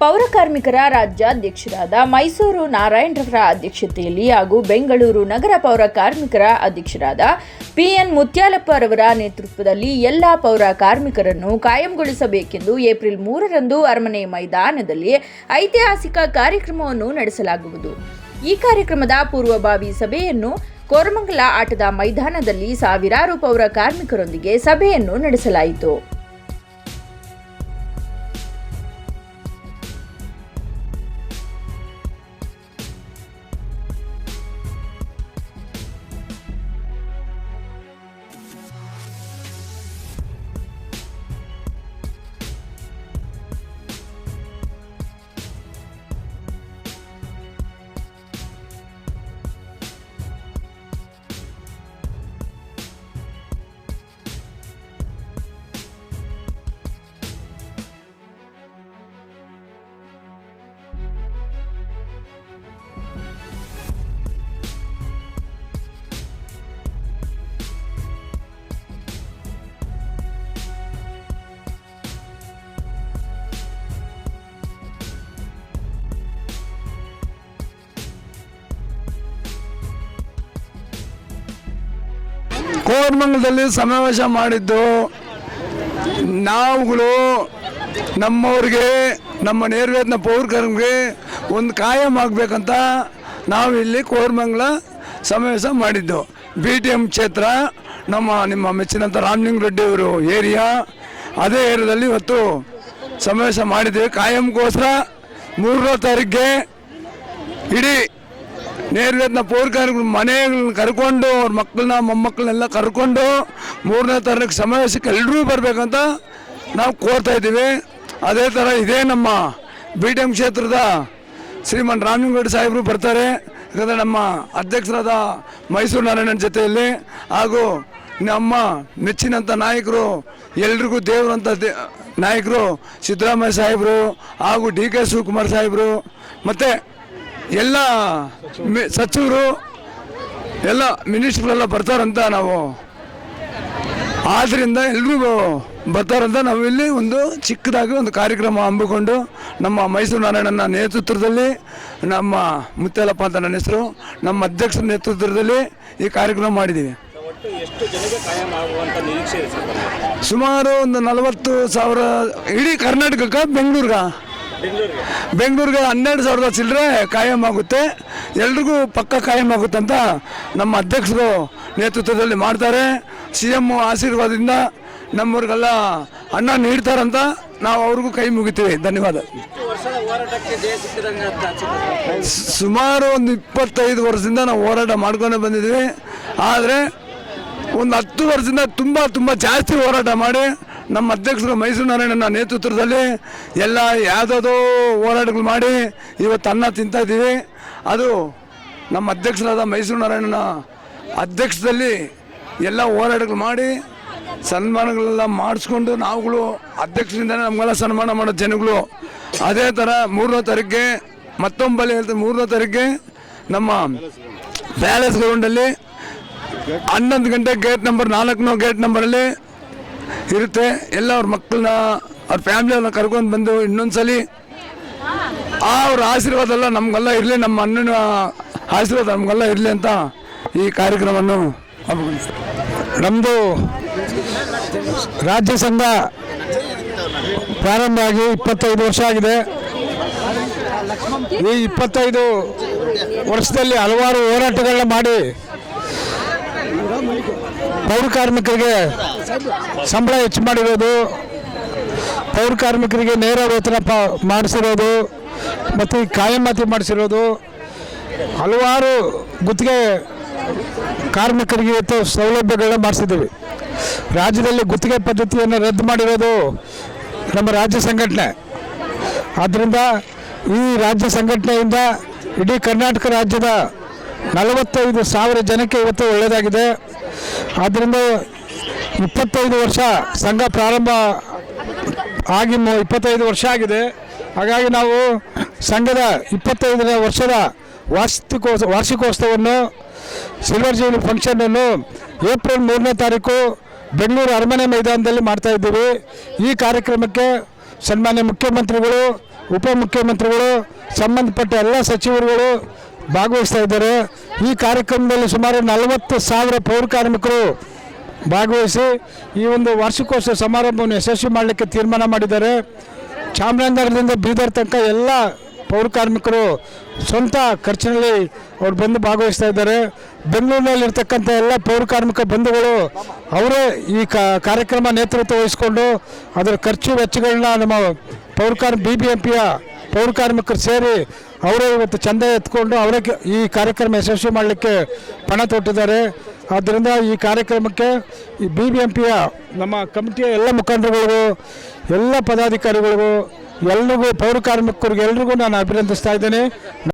ಪೌರ ಕಾರ್ಮಿಕರ ರಾಜ್ಯಾಧ್ಯಕ್ಷರಾದ ಮೈಸೂರು ನಾರಾಯಣರವರ ಅಧ್ಯಕ್ಷತೆಯಲ್ಲಿ ಹಾಗೂ ಬೆಂಗಳೂರು ನಗರ ಪೌರ ಕಾರ್ಮಿಕರ ಅಧ್ಯಕ್ಷರಾದ ಪಿಎನ್ ಮುತ್ಯಾಲಪ್ಪರವರ ನೇತೃತ್ವದಲ್ಲಿ ಎಲ್ಲ ಪೌರ ಕಾರ್ಮಿಕರನ್ನು ಕಾಯಂಗೊಳಿಸಬೇಕೆಂದು ಏಪ್ರಿಲ್ ಮೂರರಂದು ಅರಮನೆ ಮೈದಾನದಲ್ಲಿ ಐತಿಹಾಸಿಕ ಕಾರ್ಯಕ್ರಮವನ್ನು ನಡೆಸಲಾಗುವುದು. ಈ ಕಾರ್ಯಕ್ರಮದ ಪೂರ್ವಭಾವಿ ಸಭೆಯನ್ನು ಕೋರಮಂಗಲ ಆಟದ ಮೈದಾನದಲ್ಲಿ ಸಾವಿರಾರು ಪೌರ ಕಾರ್ಮಿಕರೊಂದಿಗೆ ಸಭೆಯನ್ನು ನಡೆಸಲಾಯಿತು. ಕೋರಮಂಗಲದಲ್ಲಿ ಸಮಾವೇಶ ಮಾಡಿದ್ದು ನಾವುಗಳು ನಮ್ಮವ್ರಿಗೆ, ನಮ್ಮ ನೇರವೇತನ ಪೌರಕರಿಗೆ ಒಂದು ಕಾಯಂ ಆಗಬೇಕಂತ ನಾವು ಇಲ್ಲಿ ಕೋರಮಂಗಲ ಸಮಾವೇಶ ಮಾಡಿದ್ದು. ಬಿ ಟಿ ಎಂ ಕ್ಷೇತ್ರ, ನಮ್ಮ, ನಿಮ್ಮ ಮೆಚ್ಚಿನಂಥ ರಾಮಲಿಂಗ ರೆಡ್ಡಿ ಅವರು ಏರಿಯಾ, ಅದೇ ಏರಿಯಾದಲ್ಲಿ ಇವತ್ತು ಸಮಾವೇಶ ಮಾಡಿದ್ದೀವಿ. ಕಾಯಂಗೋಸ್ಕರ ಮೂರನೇ ತಾರೀಕಿಗೆ ಇಡೀ ನೇರವೇತನ ಪೌರಕಾರ್ಮಿಕರು ಮನೆಗಳನ್ನ ಕರ್ಕೊಂಡು, ಅವ್ರ ಮಕ್ಕಳನ್ನ ಮೊಮ್ಮಕ್ಕಳನ್ನೆಲ್ಲ ಕರ್ಕೊಂಡು ಮೂರನೇ ತರಕ್ಕೆ ಸಮಾವೇಶಕ್ಕೆ ಎಲ್ಲರೂ ಬರಬೇಕಂತ ನಾವು ಕೋರ್ತಾ ಇದ್ದೀವಿ. ಅದೇ ಥರ ಇದೇ ನಮ್ಮ ಬಿ ಟಿ ಎಂ ಕ್ಷೇತ್ರದ ಶ್ರೀಮನ್ ರಾಮಲಿಂಗೌಡ ಸಾಹೇಬರು ಬರ್ತಾರೆ. ಯಾಕಂದರೆ ನಮ್ಮ ಅಧ್ಯಕ್ಷರಾದ ಮೈಸೂರು ನಾರಾಯಣನ ಜೊತೆಯಲ್ಲಿ ಹಾಗೂ ನಮ್ಮ ನೆಚ್ಚಿನಂಥ ನಾಯಕರು, ಎಲ್ರಿಗೂ ದೇವರಂಥ ದೇ, ನಾಯಕರು ಸಿದ್ದರಾಮಯ್ಯ ಸಾಹೇಬರು ಹಾಗೂ ಡಿ ಕೆ ಶಿವಕುಮಾರ್ ಸಾಹೇಬರು. ಮತ್ತು ಎಲ್ಲ ಸಚಿವರು ಎಲ್ಲ ಮಿನಿಸ್ಟ್ರೆಲ್ಲ ಬರ್ತಾರಂತ ನಾವು ಆದ್ದರಿಂದ ಎಲ್ರಿಗೂ ಬರ್ತಾರಂತ ನಾವು ಇಲ್ಲಿ ಒಂದು ಚಿಕ್ಕದಾಗಿ ಒಂದು ಕಾರ್ಯಕ್ರಮ ಹಮ್ಮಿಕೊಂಡು ನಮ್ಮ ಮೈಸೂರು ನಾರಾಯಣನ ನೇತೃತ್ವದಲ್ಲಿ, ನಮ್ಮ ಮುತ್ತಲಪ್ಪ ಅಂತ ನನ್ನ ಹೆಸರು, ನಮ್ಮ ಅಧ್ಯಕ್ಷರ ನೇತೃತ್ವದಲ್ಲಿ ಈ ಕಾರ್ಯಕ್ರಮ ಮಾಡಿದ್ದೀವಿ? ಸುಮಾರು ಒಂದು ನಲವತ್ತು ಸಾವಿರ ಇಡೀ ಕರ್ನಾಟಕಕ್ಕೆ, ಬೆಂಗಳೂರಿಗೆ ಬೆಂಗಳೂರಿಗೆ ಹನ್ನೆರಡು ಸಾವಿರದ ಚಿಲ್ಲರೆ ಕಾಯಂ ಆಗುತ್ತೆ. ಎಲ್ರಿಗೂ ಪಕ್ಕ ಕಾಯಂ ಅಂತ ನಮ್ಮ ಅಧ್ಯಕ್ಷರು ನೇತೃತ್ವದಲ್ಲಿ ಮಾಡ್ತಾರೆ. ಸಿ ಎಂ ಆಶೀರ್ವಾದದಿಂದ ನಮ್ಮವ್ರಿಗೆಲ್ಲ ಅನ್ನ ನೀಡ್ತಾರಂತ ನಾವು ಅವ್ರಿಗೂ ಕೈ ಮುಗಿತೀವಿ. ಧನ್ಯವಾದ. ಸುಮಾರು ಒಂದು ಇಪ್ಪತ್ತೈದು ವರ್ಷದಿಂದ ನಾವು ಹೋರಾಟ ಮಾಡ್ಕೊಂಡು ಬಂದಿದ್ದೀವಿ. ಆದರೆ ಒಂದು ಹತ್ತು ವರ್ಷದಿಂದ ತುಂಬ ತುಂಬ ಜಾಸ್ತಿ ಹೋರಾಟ ಮಾಡಿ ನಮ್ಮ ಅಧ್ಯಕ್ಷರು ಮೈಸೂರು ನಾರಾಯಣನ ನೇತೃತ್ವದಲ್ಲಿ ಎಲ್ಲ ಯಾವುದಾದೋ ಹೋರಾಟಗಳು ಮಾಡಿ ಇವತ್ತು ಅನ್ನ ತಿಂತಾ ಇದ್ದೀವಿ. ಅದು ನಮ್ಮ ಅಧ್ಯಕ್ಷರಾದ ಮೈಸೂರು ನಾರಾಯಣನ ಅಧ್ಯಕ್ಷದಲ್ಲಿ ಎಲ್ಲ ಹೋರಾಟಗಳು ಮಾಡಿ ಸನ್ಮಾನಗಳೆಲ್ಲ ಮಾಡಿಸ್ಕೊಂಡು ನಾವುಗಳು ಅಧ್ಯಕ್ಷರಿಂದ ನಮಗೆಲ್ಲ ಸನ್ಮಾನ ಮಾಡೋ ಜನಗಳು. ಅದೇ ಥರ ಮೂರನೇ ತಾರೀಕಿಗೆ ಮತ್ತೊಂಬಲ್ಲಿ ಹೇಳ್ತಾರೆ ಮೂರನೇ ತಾರೀಕಿಗೆ ನಮ್ಮ ಪ್ಯಾಲೇಸ್ ಗ್ರೌಂಡಲ್ಲಿ ಹನ್ನೊಂದು ಗಂಟೆ ಗೇಟ್ ನಂಬರ್ ನಾಲ್ಕನೋ ಗೇಟ್ ನಂಬರಲ್ಲಿ ಇರುತ್ತೆ ಎಲ್ಲ ಅವ್ರ ಮಕ್ಕಳನ್ನ, ಅವ್ರ ಫ್ಯಾಮಿಲಿಯವ್ರನ್ನ ಕರ್ಕೊಂಡು ಬಂದು ಇನ್ನೊಂದ್ಸಲಿ ಆ ಅವ್ರ ಆಶೀರ್ವಾದ ಎಲ್ಲ ನಮಗೆಲ್ಲ ಇರಲಿ, ನಮ್ಮ ಅಣ್ಣನ ಆಶೀರ್ವಾದ ನಮಗೆಲ್ಲ ಇರಲಿ ಅಂತ ಈ ಕಾರ್ಯಕ್ರಮವನ್ನು. ನಮ್ಮದು ರಾಜ್ಯ ಸಂಘ ಪ್ರಾರಂಭ ಆಗಿ ಇಪ್ಪತ್ತೈದು ವರ್ಷ ಆಗಿದೆ ಈ ಇಪ್ಪತ್ತೈದು ವರ್ಷದಲ್ಲಿ ಹಲವಾರು ಹೋರಾಟಗಳನ್ನ ಮಾಡಿ ಪೌರ ಕಾರ್ಮಿಕರಿಗೆ ಸಂಬಳ ಹೆಚ್ಚು ಮಾಡಿರೋದು, ಪೌರ ಕಾರ್ಮಿಕರಿಗೆ ನೇರ ವೇತನ ಪ ಮಾಡಿಸಿರೋದು, ಮತ್ತು ಕಾಯಮಾತಿ ಮಾಡಿಸಿರೋದು, ಹಲವಾರು ಗುತ್ತಿಗೆ ಕಾರ್ಮಿಕರಿಗೆ ಇವತ್ತು ಸೌಲಭ್ಯಗಳನ್ನ ಮಾಡಿಸಿದ್ದೀವಿ. ರಾಜ್ಯದಲ್ಲಿ ಗುತ್ತಿಗೆ ಪದ್ಧತಿಯನ್ನು ರದ್ದು ಮಾಡಿರೋದು ನಮ್ಮ ರಾಜ್ಯ ಸಂಘಟನೆ. ಆದ್ದರಿಂದ ಈ ರಾಜ್ಯ ಸಂಘಟನೆಯಿಂದ ಇಡೀ ಕರ್ನಾಟಕ ರಾಜ್ಯದ ನಲವತ್ತೈದು ಸಾವಿರ ಜನಕ್ಕೆ ಇವತ್ತು ಒಳ್ಳೆಯದಾಗಿದೆ ಆದ್ದರಿಂದ ಇಪ್ಪತ್ತೈದು ವರ್ಷ ಸಂಘ ಪ್ರಾರಂಭ ಆಗಿ ಇಪ್ಪತ್ತೈದು ವರ್ಷ ಆಗಿದೆ. ಹಾಗಾಗಿ ನಾವು ಸಂಘದ ಇಪ್ಪತ್ತೈದನೇ ವರ್ಷದ ವಾರ್ಷಿಕೋತ್ಸವ ವಾರ್ಷಿಕೋತ್ಸವವನ್ನು, ಸಿಲ್ವರ್ ಜೂಬ್ಲಿ ಫಂಕ್ಷನನ್ನು ಏಪ್ರಿಲ್ ಮೂರನೇ ತಾರೀಕು ಬೆಂಗಳೂರು ಅರಮನೆ ಮೈದಾನದಲ್ಲಿ ಮಾಡ್ತಾ ಇದ್ದೀವಿ. ಈ ಕಾರ್ಯಕ್ರಮಕ್ಕೆ ಸನ್ಮಾನ್ಯ ಮುಖ್ಯಮಂತ್ರಿಗಳು, ಉಪಮುಖ್ಯಮಂತ್ರಿಗಳು, ಸಂಬಂಧಪಟ್ಟ ಎಲ್ಲ ಸಚಿವರುಗಳು ಭಾಗವಹಿಸ್ತಾ ಇದ್ದಾರೆ. ಈ ಕಾರ್ಯಕ್ರಮದಲ್ಲಿ ಸುಮಾರು ನಲವತ್ತು ಸಾವಿರ ಪೌರ ಕಾರ್ಮಿಕರು ಭಾಗವಹಿಸಿ ಈ ಒಂದು ವಾರ್ಷಿಕೋತ್ಸವ ಸಮಾರಂಭವನ್ನು ಯಶಸ್ವಿ ಮಾಡಲಿಕ್ಕೆ ತೀರ್ಮಾನ ಮಾಡಿದ್ದಾರೆ. ಚಾಮರಾಜನಗರದಿಂದ ಬೀದರ್ ತನಕ ಎಲ್ಲ ಪೌರ ಕಾರ್ಮಿಕರು ಸ್ವಂತ ಖರ್ಚಿನಲ್ಲಿ ಅವ್ರು ಬಂದು ಭಾಗವಹಿಸ್ತಾ ಇದ್ದಾರೆ. ಬೆಂಗಳೂರಿನಲ್ಲಿರ್ತಕ್ಕಂಥ ಎಲ್ಲ ಪೌರ ಕಾರ್ಮಿಕ ಬಂಧುಗಳು ಅವರೇ ಈ ಕಾರ್ಯಕ್ರಮ ನೇತೃತ್ವ ವಹಿಸಿಕೊಂಡು ಅದರ ಖರ್ಚು ವೆಚ್ಚಗಳನ್ನ ನಮ್ಮ ಪೌರ ಕಾರ್ಮಿ ಬಿ ಬಿ ಎಂ ಪಿಯ ಪೌರ ಸೇರಿ ಅವರೇ ಇವತ್ತು ಚಂದ ಎತ್ಕೊಂಡು ಅವರೇ ಈ ಕಾರ್ಯಕ್ರಮ ಯಶಸ್ವಿ ಮಾಡಲಿಕ್ಕೆ ಪಣ ತೊಟ್ಟಿದ್ದಾರೆ. ಆದ್ದರಿಂದ ಈ ಕಾರ್ಯಕ್ರಮಕ್ಕೆ ಈ ಬಿ ಬಿ ಎಂ ಪಿಯ ನಮ್ಮ ಕಮಿಟಿಯ ಎಲ್ಲ ಮುಖಂಡರುಗಳಿಗೂ, ಎಲ್ಲ ಪದಾಧಿಕಾರಿಗಳಿಗೂ, ಎಲ್ರಿಗೂ, ಪೌರ ಕಾರ್ಮಿಕರಿಗೆ ಎಲ್ರಿಗೂ ನಾನು ಅಭಿನಂದಿಸ್ತಾ ಇದ್ದೇನೆ.